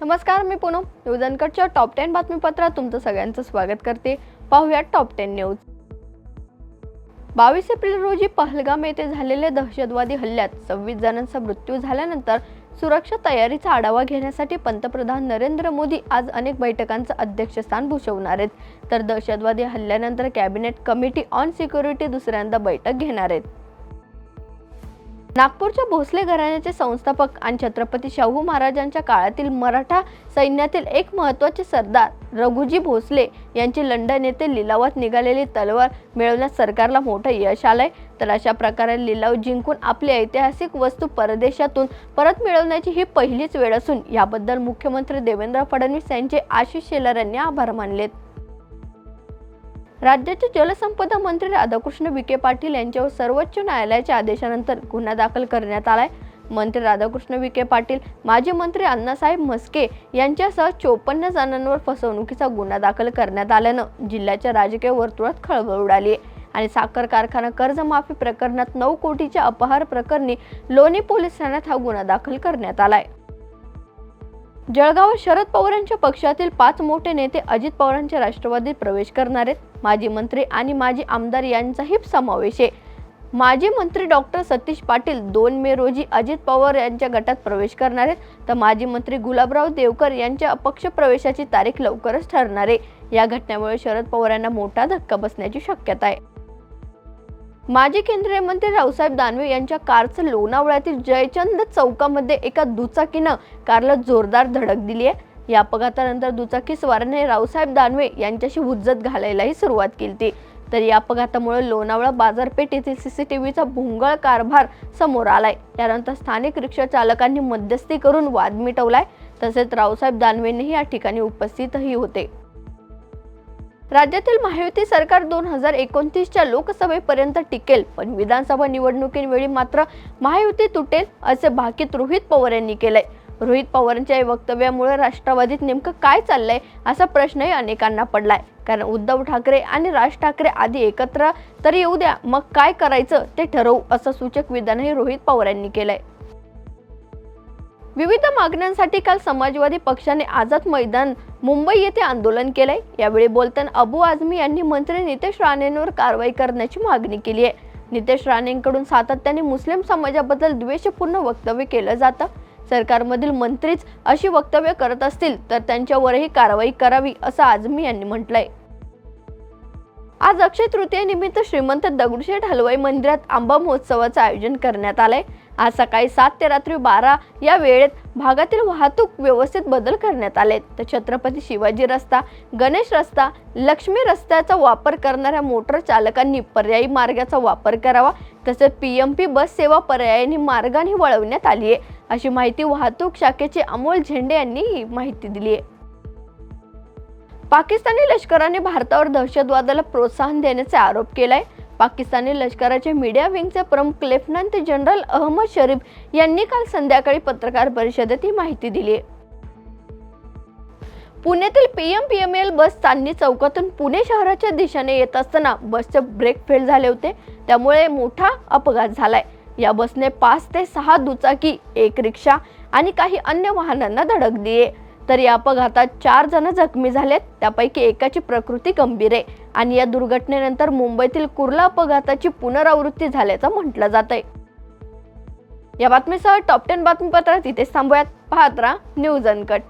नमस्कार मी पूनम. न्यूज अनकटच्या टॉप टेन बातमीपत्रात तुमचं सगळ्यांचं स्वागत करते. पाहूयात टॉप टेन न्यूज बावीस एप्रिल रोजी पहलगाम येथे झालेल्या दहशतवादी हल्ल्यात सव्वीस जणांचा मृत्यू झाल्यानंतर सुरक्षा तयारीचा आढावा घेण्यासाठी पंतप्रधान नरेंद्र मोदी आज अनेक बैठकांचं अध्यक्षस्थान भूषवणार आहेत. तर दहशतवादी हल्ल्यानंतर कॅबिनेट कमिटी ऑन सिक्युरिटी दुसऱ्यांदा बैठक घेणार आहेत. नागपूरच्या भोसले घराण्याचे संस्थापक आणि छत्रपती शाहू महाराजांच्या काळातील मराठा सैन्यातील एक महत्त्वाचे सरदार रघुजी भोसले यांची लंडन येथे लिलावात निघालेली तलवार मिळवण्यात सरकारला मोठं यश आलंय. तर अशा प्रकारे लिलाव जिंकून आपली ऐतिहासिक वस्तू परदेशातून परत मिळवण्याची ही पहिलीच वेळ असून याबद्दल मुख्यमंत्री देवेंद्र फडणवीस यांचे आशिष शेलार यांनी आभार मानलेत. राज्याचे जलसंपदा मंत्री राधाकृष्ण विखे पाटील यांच्यावर सर्वोच्च न्यायालयाच्या आदेशानंतर गुन्हा दाखल करण्यात आलाय. मंत्री राधाकृष्ण विखे पाटील माजी मंत्री अण्णासाहेब म्हस्के यांच्यासह चोपन्न जणांवर फसवणुकीचा गुन्हा दाखल करण्यात आल्यानं जिल्ह्याच्या राजकीय वर्तुळात खळबळ उडाली आहे आणि साखर कारखाना कर्जमाफी प्रकरणात नऊ कोटीच्या अपहार प्रकरणी लोणी पोलीस ठाण्यात हा गुन्हा दाखल करण्यात आलाय. जळगाव शरद पवारांच्या पक्षातील पाच मोठे नेते अजित पवारांच्या राष्ट्रवादीत प्रवेश करणार आहेत. माजी मंत्री आणि माजी आमदार यांचाही समावेश आहे. माजी मंत्री डॉक्टर सतीश पाटील दोन मे रोजी अजित पवार यांच्या गटात प्रवेश करणार आहेत. तर माजी मंत्री गुलाबराव देवकर यांच्या अपक्ष प्रवेशाची तारीख लवकरच ठरणार आहे. या घटनेमुळे शरद पवार यांना मोठा धक्का बसण्याची शक्यता आहे. माजी केंद्रीय मंत्री रावसाहेब दानवे यांच्या कारचं लोणावळ्यातील जयचंद चौकामध्ये एका दुचाकीनं कारला जोरदार धडक दिली आहे. या अपघातानंतर दुचाकी स्वाराने रावसाहेब दानवे यांच्याशी हुज्जत घालायलाही सुरुवात केली. तर या अपघातामुळे लोणावळा बाजारपेठ येथील सीसीटीव्हीचा भोंगळ कारभार समोर आलाय. त्यानंतर स्थानिक रिक्षा चालकांनी मध्यस्थी करून वाद मिटवलाय. तसेच रावसाहेब दानवेंनीही या ठिकाणी उपस्थितही होते. राज्यातील महायुती सरकार दोन हजार एकोणतीसच्या लोकसभेपर्यंत टिकेल पण विधानसभा निवडणुकीवेळी मात्र महायुती तुटेल असे भाकीत रोहित पवार यांनी केलंय. रोहित पवारांच्या या वक्तव्यामुळे राष्ट्रवादीत नेमकं काय चाललंय असा प्रश्नही अनेकांना पडलाय. कारण उद्धव ठाकरे आणि राज ठाकरे आधी एकत्र तर येऊ द्या मग काय करायचं ते ठरवू असं सूचक विधानही रोहित पवार यांनी केलंय. विविध मागण्यांसाठी काल समाजवादी पक्षाने आझाद मैदान मुंबई येथे आंदोलन केलंय. यावेळी बोलताना अबू आझमी यांनी मंत्री नितेश राणेंवर कारवाई करण्याची मागणी केली आहे. नितेश राणेंकडून सातत्याने मुस्लिम समाजाबद्दल द्वेषपूर्ण वक्तव्य केलं जातं. सरकारमधील मंत्रीच अशी वक्तव्य करत असतील तर त्यांच्यावरही कारवाई करावी असं आझमी यांनी म्हटलंय. आज अक्षय तृतीयेनिमित्त श्रीमंत दगडूशेठ हलवाई मंदिरात आंबा महोत्सवाचं आयोजन करण्यात आलंय. आज सकाळी सात ते रात्री बारा या वेळेत भागातील वाहतूक व्यवस्थेत बदल करण्यात आलेत. तर छत्रपती शिवाजी रस्ता गणेश रस्ता लक्ष्मी रस्त्याचा वापर करणाऱ्या मोटर चालकांनी पर्यायी मार्गाचा वापर करावा तसेच पी एम पी बस सेवा पर्यायाने मार्गाने वळवण्यात आली आहे अशी माहिती वाहतूक शाखेचे अमोल झेंडे यांनी ही माहिती दिली आहे पाकिस्तानी लष्कराने भारतावर दहशतवादाला प्रोत्साहन देण्याचे आरोप केलाय. पाकिस्तानी लष्कराच्या मीडिया विंगचे प्रमुख लेफ्टनंट जनरल अहमद शरीफ यांनी काल संध्याकाळी पत्रकार परिषदेत ही माहिती दिली. आहे पुण्यातील पीएम एल बस चांदणी चौकातून पुणे शहराच्या दिशेने येत असताना बसचे ब्रेक फेल झाले होते. त्यामुळे मोठा अपघात झालाय. या बसने पाच ते सहा दुचाकी एक रिक्षा आणि काही अन्य वाहनांना धडक दिली तर या अपघातात चार जण जखमी झालेत. त्यापैकी एकाची प्रकृती गंभीर आहे आणि या दुर्घटनेनंतर मुंबईतील कुर्ला अपघाताची पुनरावृत्ती झाल्याचं म्हटलं जात आहे या बातमीसह टॉप टेन बातमीपत्रात इथेच थांबूयात. पाहत राहा न्यूज अनकट